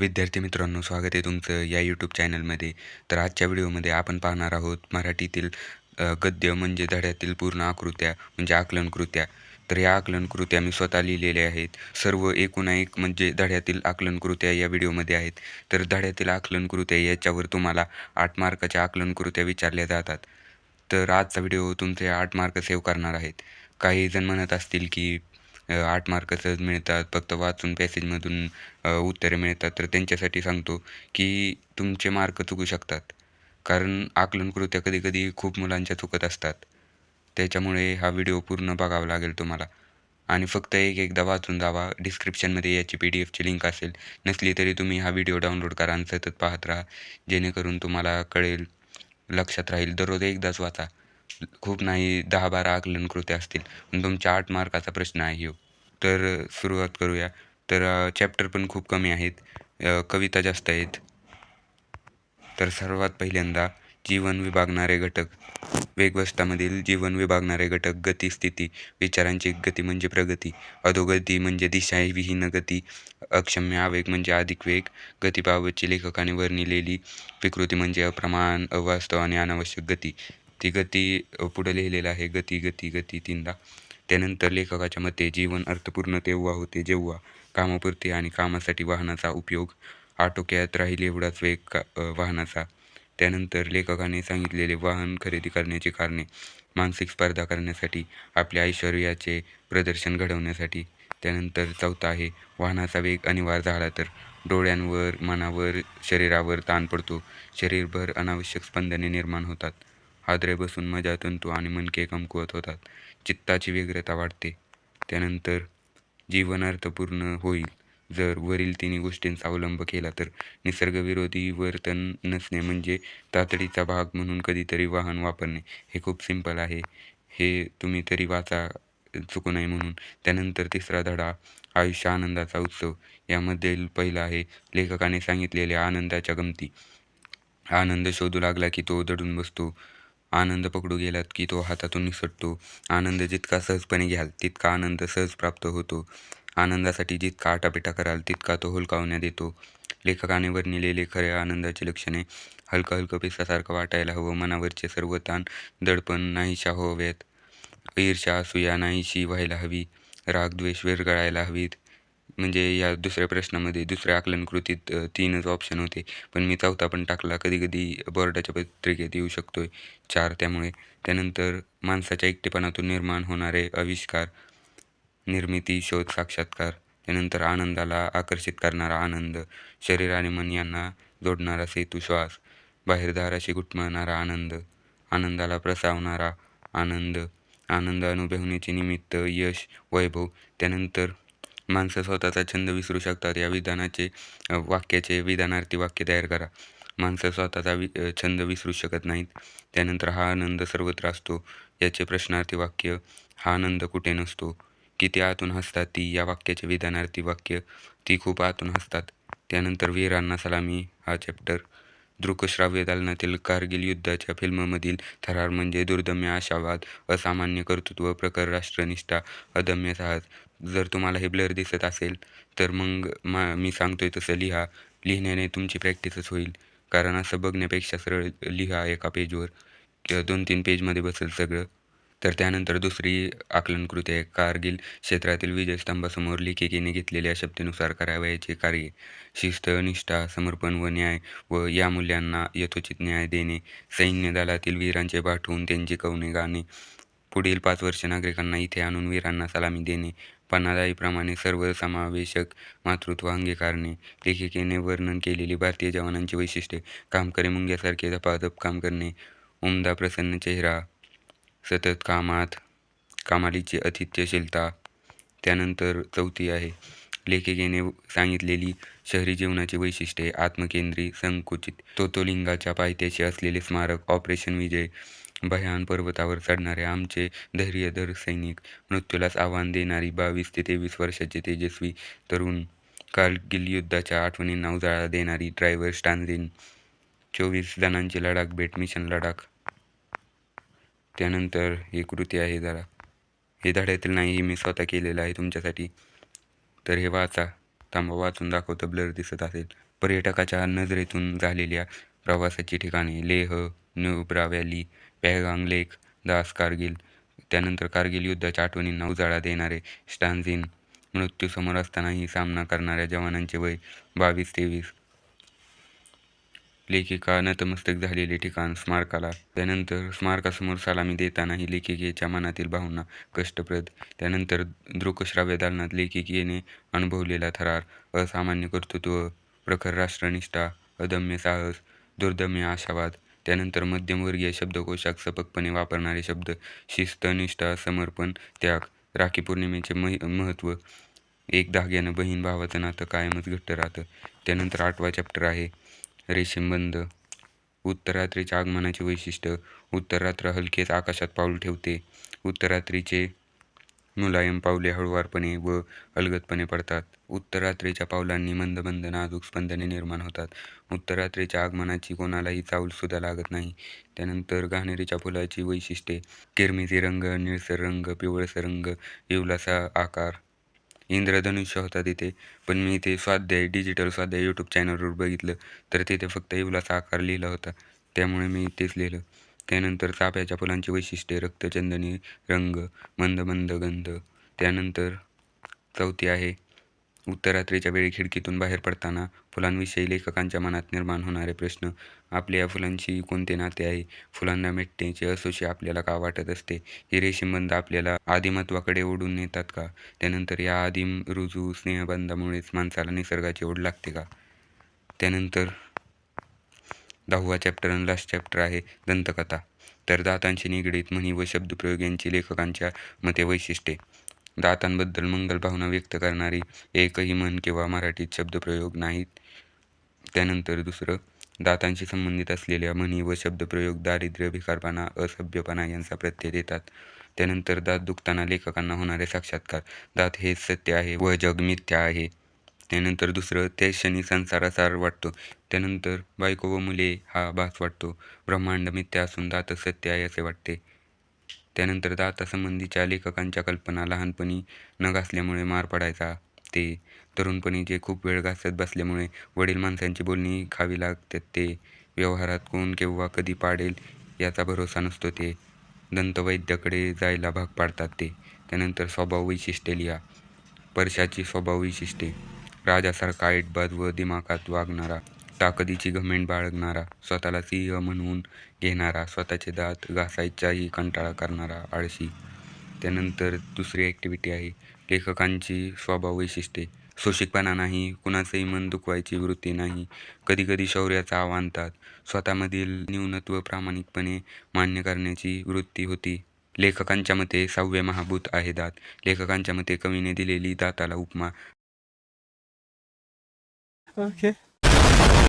विद्यार्थी मित्रांनो स्वागत आहे तुमचं या यूट्यूब चॅनलमध्ये तर आजच्या व्हिडिओमध्ये आपण पाहणार आहोत मराठीतील गद्य म्हणजे धड्यातील पूर्ण आकृत्या म्हणजे आकलनकृत्या. तर या आकलनकृत्या मी स्वतः लिहिलेल्या आहेत. सर्व एकूण एक म्हणजे धड्यातील आकलनकृत्या या व्हिडिओमध्ये आहेत. तर धड्यातील आकलनकृत्या याच्यावर तुम्हाला आठ मार्काच्या आकलनकृत्या विचारल्या जातात. तर आजचा व्हिडिओ तुमचे आठ मार्क सेव्ह करणार आहेत. काही जण म्हणत असतील की आठ मार्क सहज मिळतात. फक्त वाचून पॅसेजमधून उत्तरे मिळतात. तर त्यांच्यासाठी सांगतो की तुमचे मार्क चुकू शकतात. कारण आकलनकृत्या कधी कधी खूप मुलांच्या चुकत असतात. त्याच्यामुळे हा व्हिडिओ पूर्ण बघावा लागेल तुम्हाला. आणि फक्त एक एकदा वाचून जावा. डिस्क्रिप्शनमध्ये याची पी डी एफची लिंक असेल. नसली तरी तुम्ही हा व्हिडिओ डाउनलोड करा आणि सतत पाहत राहा. जेणेकरून तुम्हाला कळेल लक्षात राहील. दररोज एकदाच वाचा. खूप नाही दहा बारा आकलनकृत्या असतील. पण तुमच्या आठ मार्काचा प्रश्न आहे हो. तर सुरुवात करूया. तर चॅप्टर पण खूप कमी आहेत. कविता जास्त आहेत. तर सर्वात पहिल्यांदा जीवन विभागणारे घटक. वेगवस्तामधील जीवन विभागणारे घटक गती स्थिती विचारांची गती म्हणजे प्रगती. अधोगती म्हणजे दिशाविहीन गती. अक्षम्य आवेग म्हणजे अधिक वेग. गतीबाबतची लेखकाने वर्णिलेली विकृती म्हणजे अप्रमाण अवास्तव आणि अनावश्यक गती. ती गती पुढं लिहिलेलं आहे. गती गती गती तीनदा. त्यानंतर लेखकाच्या मते जीवन अर्थपूर्ण तेव्हा होते जेव्हा कामापुरती आणि कामासाठी वाहनाचा उपयोग आटोक्यात राहील एवढाच वेग का वाहनाचा. त्यानंतर लेखकाने सांगितलेले वाहन खरेदी करण्याची कारणे मानसिक स्पर्धा करण्यासाठी आपल्या ऐश्वर्याचे प्रदर्शन घडवण्यासाठी. त्यानंतर चौथा आहे वाहनाचा वेग अनिवार्य झाला तर डोळ्यांवर मनावर शरीरावर ताण पडतो. शरीरभर अनावश्यक स्पंदने निर्माण होतात. हादरे बसून मजा तंतू आणि मनके कमकुवत होतात. चित्ताची व्यग्रता वाढते. त्यानंतर जीवन अर्थपूर्ण होईल. जर वरील तिन्ही गोष्टींचा अवलंब केला तर निसर्गविरोधी वर्तन नसणे म्हणजे तातडीचा भाग म्हणून कधीतरी वाहन वापरणे हे खूप सिंपल आहे. हे तुम्ही तरी वाचा चुकू नये म्हणून. त्यानंतर तिसरा धडा आयुष्य आनंदाचा उत्सव. यामधील पहिला आहे लेखकाने सांगितलेल्या आनंदाच्या गमती. आनंद शोधू लागला की तो दडून बसतो. आनंद पकडू गेलात की तो हातातून निसटतो. आनंद जितका सहजपणे घ्याल तितका आनंद सहज प्राप्त होतो. आनंदासाठी जितका आटापिटा कराल तितका तो हुलकावण्यात येतो लेखकाने वर्णिलेले खऱ्या आनंदाची लक्षणे हलकं हलकं पिसासारखं वाटायला हवं. मनावरचे सर्व ताण दडपण नाहीशा व्हाव्यात ईर्षा असूया नाहीशी व्हायला हवी. राग द्वेष विरघळायला हवीत. म्हणजे या दुसऱ्या प्रश्नामध्ये दुसऱ्या आकलनकृतीत तीनच ऑप्शन होते. पण मी चौथा पण टाकला. कधी कधी बोर्डाच्या पत्रिकेत येऊ शकतो आहे चार त्यामुळे. त्यानंतर माणसाच्या एकटेपणातून निर्माण होणारे आविष्कार निर्मिती शोध साक्षात्कार. त्यानंतर आनंदाला आकर्षित करणारा आनंद शरीर आणि मन यांना जोडणारा सेतू श्वास बाहेरदाराशी गुटमळणारा आनंद आनंदाला प्रसावणारा आनंद आनंद अनुभवण्याचे निमित्त यश वैभव. त्यानंतर माणसं स्वतःचा छंद विसरू शकतात. या विधानाचे वाक्याचे विधानार्थी वाक्य तयार करा. माणसं स्वतःचा वि छंद विसरू शकत नाहीत. त्यानंतर हा आनंद सर्वत्र असतो. याचे प्रश्नार्थी वाक्य हा आनंद कुठे नसतो? किती आतून हसतात ती? या वाक्याचे विधानार्थी वाक्य ती खूप आतून हसतात. त्यानंतर वीरांना सलामी. हा चॅप्टर दृकश्राव्य दालनातील कारगिल युद्धाच्या फिल्ममधील थरार म्हणजे दुर्दम्य आशावाद असामान्य कर्तृत्व प्रखर राष्ट्रनिष्ठा अदम्य साहस जर तुम्हाला हे ब्लर दिसत असेल तर मग मा मी सांगतो आहे तसं लिहा. लिहिण्याने तुमची प्रॅक्टिसच होईल. कारण असं बघण्यापेक्षा सरळ लिहा एका पेजवर किंवा दोन तीन पेजमध्ये बसेल सगळं. तर त्यानंतर दुसरी आकलनकृती आहे. कारगिल क्षेत्रातील विजयस्तंभासमोर लेखिकेने घेतलेल्या शब्दानुसार करावयाचे कार्य शिस्त निष्ठा समर्पण व न्याय व या मूल्यांना यथोचित न्याय देणे सैन्य दलातील वीरांचे पाठवून त्यांची कवने गाणे पुढील पाच वर्ष नागरिकांना इथे आणून वीरांना सलामी देणे पन्नादाईप्रमाणे सर्वसमावेशक मातृत्व अंगीकारणे लेखिकेने वर्णन केलेली भारतीय जवानांची वैशिष्ट्ये कामकरी मुंग्यासारखे धपाधप काम करणे उमदा प्रसन्न चेहरा सतत कामात कामालीची अतिथ्यशीलता त्यानंतर चौथी आहे. लेखिकेने सांगितलेली शहरी जीवनाची वैशिष्ट्ये आत्मकेंद्री संकुचित तोतोलिंगाच्या पायथ्याशी असलेले स्मारक ऑपरेशन विजय भयान पर्वतावर चढणारे आमचे धैर्यधर सैनिक मृत्यूलाच आव्हान देणारी बावीस ते तेवीस वर्षाचे तेजस्वी तरुण कारगिल युद्धाच्या आठवणींना उजाळा देणारी ड्रायव्हर स्टानझिन चोवीस जणांची लडाख भेट मिशन लडाख. त्यानंतर ही कृती आहे जरा. हे धड्यातील नाही हे मी स्वतः केलेलं आहे तुमच्यासाठी. तर हे वाचा. थांबा वाचून दाखवतं ब्लर दिसत असेल. पर्यटकाच्या नजरेतून झालेल्या प्रवासाची ठिकाणे. लेह न्यूब्रा व्हॅली पॅगांग लेक दास कारगिल त्यानंतर कारगिल युद्धाच्या आठवणींना उजाळा देणारे स्टान्झिन मृत्यूसमोर असतानाही सामना करणाऱ्या जवानांचे वय बावीस तेवीस. लेखिका नतमस्तक झालेले ठिकाण स्मारकाला. त्यानंतर स्मारकासमोर सलामी देतानाही लेखिकेच्या मनातील भावना कष्टप्रद. त्यानंतर दृकश्राव्य दालनात लेखिकेने अनुभवलेला थरार असामान्य कर्तृत्व प्रखर राष्ट्रनिष्ठा अदम्य साहस दुर्दम्य आशावाद त्यानंतर मध्यमवर्गीय शब्दकोशात सपकपणे वापरणारे शब्द शिस्त निष्ठा समर्पण त्याग राखी पौर्णिमेचे मह महत्त्व एक धाग्यानं बहीण भावाचं नातं कायमच घट्ट राहतं. त्यानंतर आठवा चॅप्टर आहे रेशीमबंध उत्तरात्रीच्या आगमनाचे वैशिष्ट्य उत्तरात्र हलकेच आकाशात पाऊल ठेवते. उत्तरात्रीचे मुलायम पावले हळुवारपणे व अलगदपणे पडतात. उत्तरात्रीच्या पावलांनी मंद मंद नाजूक स्पंदने निर्माण होतात. उत्तरात्रीच्या आगमनाची कोणालाही चावलसुद्धा लागत नाही. त्यानंतर घाणेरीच्या फुलाची वैशिष्ट्ये किरमिजी रंग निळसर रंग पिवळसर रंग येवलासा आकार. इंद्रधनुष्य होता तिथे पण मी ते स्वाध्याय डिजिटल स्वाध्याय यूट्यूब चॅनलवर बघितलं तर तिथे फक्त येवलासा आकार लिहिला होता. त्यामुळे मी तेच लिहिलं. त्यानंतर चाफ्याच्या फुलांची वैशिष्ट्ये रक्तचंदनी रंग मंद मंद गंध. त्यानंतर चौथी आहे उत्तरात्रीच्या वेळी खिडकीतून बाहेर पडताना फुलांविषयी लेखकांच्या मनात निर्माण होणारे प्रश्न. आपल्या या फुलांशी कोणते नाते आहे? फुलांना मिटण्याचे असोशी आपल्याला का वाटत असते? हे रेशीमबंध आपल्याला आदिमत्वाकडे ओढून नेतात का? त्यानंतर या आदिम रुजू स्नेहबंधामुळेच माणसाला निसर्गाची ओढ लागते का? त्यानंतर दहावा चॅप्टर आणि लास्ट चॅप्टर आहे दंतकथा तर दातांशी निगडीत म्हणी व शब्दप्रयोग यांची लेखकांच्या मते वैशिष्ट्ये. दातांबद्दल मंगल भावना व्यक्त करणारी एकही म्हण किंवा मराठीत शब्दप्रयोग नाहीत. त्यानंतर दुसरं दातांशी संबंधित असलेल्या म्हणी व शब्दप्रयोग दारिद्र्य भिकारपणा असभ्यपणा यांचा प्रत्यय देतात. त्यानंतर दात दुखताना लेखकांना होणारे साक्षात्कार. दात हेच सत्य आहे व जग मिथ्या आहे. त्यानंतर दुसरं त्या क्षणी संसारासार वाटतो. त्यानंतर बायको व मुले हा भास वाटतो. ब्रह्मांड मिथ्या असून दात सत्य आहे असे वाटते. त्यानंतर दातासंबंधीच्या लेखकांच्या कल्पना लहानपणी न घासल्यामुळे मार पडायचा. ते तरुणपणी जे खूप वेळ घासत बसल्यामुळे वडील माणसांची बोलणी खावी लागतात ते व्यवहारात कोण केव्हा कधी पाडेल याचा भरोसा नसतो. ते दंतवैद्याकडे जायला भाग पाडतात ते. त्यानंतर स्वभाव वैशिष्ट्ये लिहा. परशाची स्वभाव वैशिष्ट्ये राजासारखा ऐटबाज व दिमाखात वागणारा ताकदीची घमेंड बाळगणारा स्वतःला सिंह म्हणवून घेणारा स्वतःचे दात घासायचाही कंटाळा करणारा आळशी. त्यानंतर दुसरी ॲक्टिव्हिटी आहे लेखकांची स्वभाव वैशिष्ट्ये सोशिकपणा नाही कुणाचंही मन दुखवायची वृत्ती नाही. कधीकधी शौर्याचा आव्हानतात स्वतःमधील न्यूनत्व प्रामाणिकपणे मान्य करण्याची वृत्ती होती. लेखकांच्या मते सहावे महाभूत आहे दात. लेखकांच्या मते कवीने दिलेली दाताला उपमा. Okay.